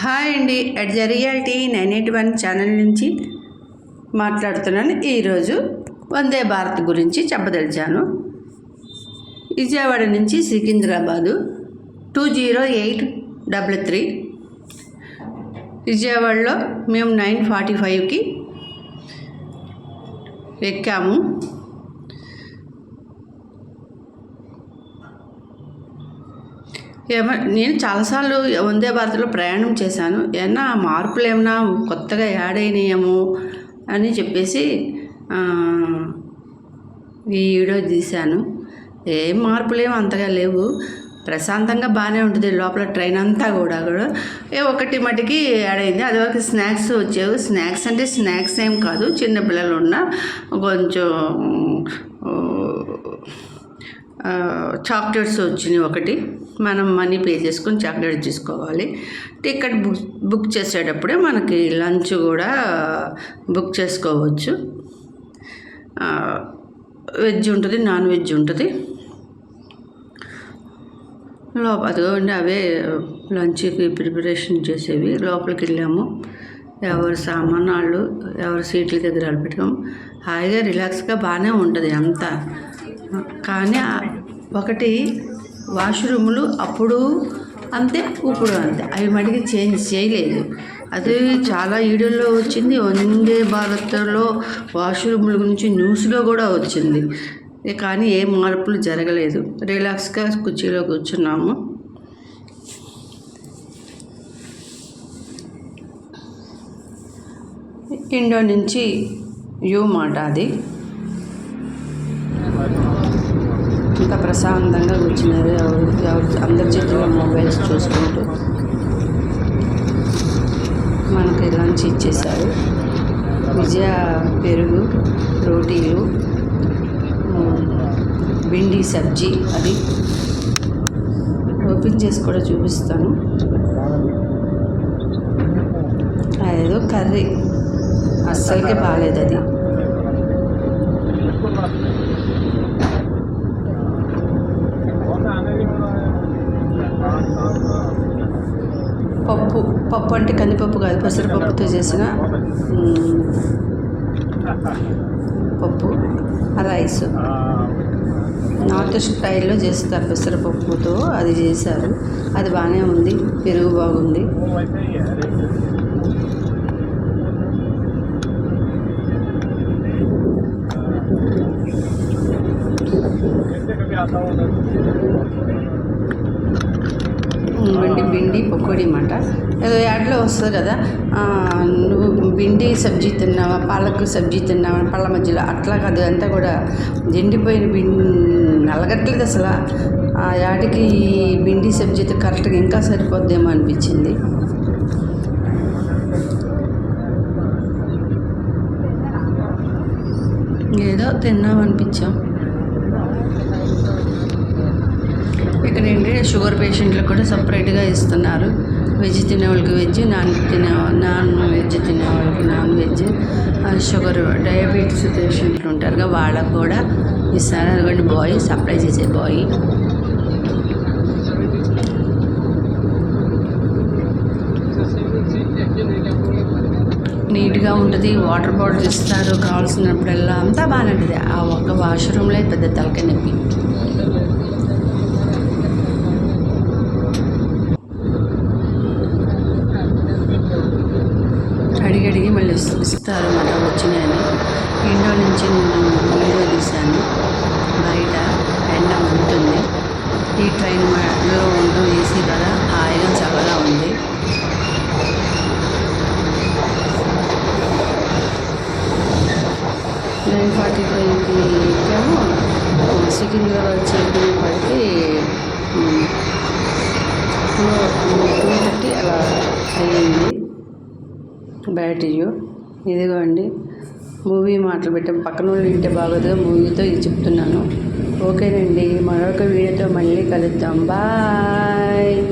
Hi అండి. At the reality nine eight one channel నుంచి మాట్లాడుతున్నాను. ఈరోజు వందే భారత్ గురించి చెప్పదలిచాను. విజయవాడ నుంచి Secunderabad two zero eight double three. విజయవాడలో మేము నైన్ ఫార్టీ ఫైవ్కి ఎక్కాము. ఏమ నేను చాలాసార్లు వందే భారత్లో ప్రయాణం చేశాను. ఏమన్నా మార్పులు ఏమన్నా కొత్తగా యాడ్ అయినాయేమో అని చెప్పేసి ఈ వీడియో తీశాను. ఏం మార్పులేమో అంతగా లేవు. ప్రశాంతంగా బాగానే ఉంటుంది. లోపల ట్రైన్ అంతా కూడా కూడా. ఏ ఒకటి మటుకి యాడ్ అయింది. అది వరకు స్నాక్స్ వచ్చేవి. స్నాక్స్ అంటే స్నాక్స్ ఏం కాదు. చిన్న పిల్లలు ఉన్న కొంచెం చాక్లెట్స్ వచ్చినాయి ఒకటి. మనం మనీ పే చేసుకొని చాక్లెట్ తీసుకోవాలి. టికెట్ బుక్ బుక్ చేసేటప్పుడే మనకి లంచ్ కూడా బుక్ చేసుకోవచ్చు. వెజ్ ఉంటుంది నాన్ వెజ్ ఉంటుంది. లోప అదిగోండి అవే లంచ్కి ప్రిపరేషన్ చేసేవి. లోపలికి వెళ్ళాము. ఎవరి సామాన్ వాళ్ళు ఎవరి సీట్ల దగ్గర వాళ్ళు పెట్టుకోము హాయిగా రిలాక్స్గా బాగానే ఉంటుంది అంతా. కానీ ఒకటి వాష్రూములు అప్పుడు అంతే ఇప్పుడు అంతే. అవి మటుకి చేంజ్ చేయలేదు. అది చాలా వీడియోలో వచ్చింది. వందే భారత్లో వాష్రూముల గురించి న్యూస్లో కూడా వచ్చింది. కానీ ఏ మార్పులు జరగలేదు. రిలాక్స్గా కుర్చీలో కూర్చున్నాము. ఇండో నుంచి యూ మాట అది. ఇంత ప్రశాంతంగా కూర్చున్నారు. అందరి చేతిలో మొబైల్స్ చూసుకుంటూ మనకి లంచ్ ఇచ్చేసారు విజయ పెరుగు రోటీలు భిండి సబ్జీ అది ఓపెన్ చేసి కూడా చూపిస్తాను. అదేదో కర్రీ. అస్సలకే బాగాలేదు అది పప్పు పప్పు అంటే కందిపప్పు కాదు పెసరపప్పుతో చేసిన పప్పు రైస్. నార్త్ స్టైల్లో చేస్తారు పెసరపప్పుతో అది చేశారు. అది బాగానే ఉంది పెరుగు బాగుంది. భిండి భిండి పకోడీ మాట ఏదో యాడ్లో వస్తుంది కదా నువ్వు భిండి సబ్జీ తిన్నావా పాలకు సబ్జీ తిన్నావా పళ్ళ మధ్యలో అట్లా కాదు అంతా కూడా ఎండిపోయిన బిం నలగట్లేదు అసలు. ఆ యాడికి ఈ భిండి సబ్జీతో కరెక్ట్గా ఇంకా సరిపోద్దేమో అనిపించింది. ఏదో తిన్నామనిపించాం అనిపించాం. ఏంటి షుగర్ పేషెంట్లకు కూడా సపరేట్గా ఇస్తున్నారు. వెజ్ తినే వాళ్ళకి వెజ్ నాన్ తినే నాన్ వెజ్ తినే వాళ్ళకి నాన్ వెజ్. షుగర్ డయాబెటీస్ పేషెంట్లు ఉంటారుగా వాళ్ళకు కూడా ఇస్తారు. అదిగోండి బాయ్ సప్లై చేసే బాయ్. నీట్గా ఉంటుంది వాటర్ బాటిల్ ఇస్తారు కావాల్సినప్పుడల్లా అంతా బాగానే ఉంటుంది. ఆ ఒక్క వాష్రూమ్లో పెద్ద తలకాయ నొప్పి. ఇస్తారు మన వచ్చినాయని. ఇండో నుంచి నేను వీడియో తీశాను బయట ఎండ ఉంటుంది ఈ ట్రైన్లో ఉంటూ ఏసీ కదా హాయిగా చల్లగా ఉంది. నైన్ ఫార్టీ ఫైవ్కి ఎక్కాము. సికింద్రాబాద్ చేరుకునే పడితే టూ టూ థర్టీ అలా అయ్యింది. బ్యాటరీ ఇదిగోండి మూవీ మాటలు పెట్టాం పక్కన వాళ్ళు వింటే బాగోదు మూవీతో ఇది చెప్తున్నాను. ఓకేనండి మరొక వీడియోతో మళ్ళీ కలుద్దాం. బాయ్.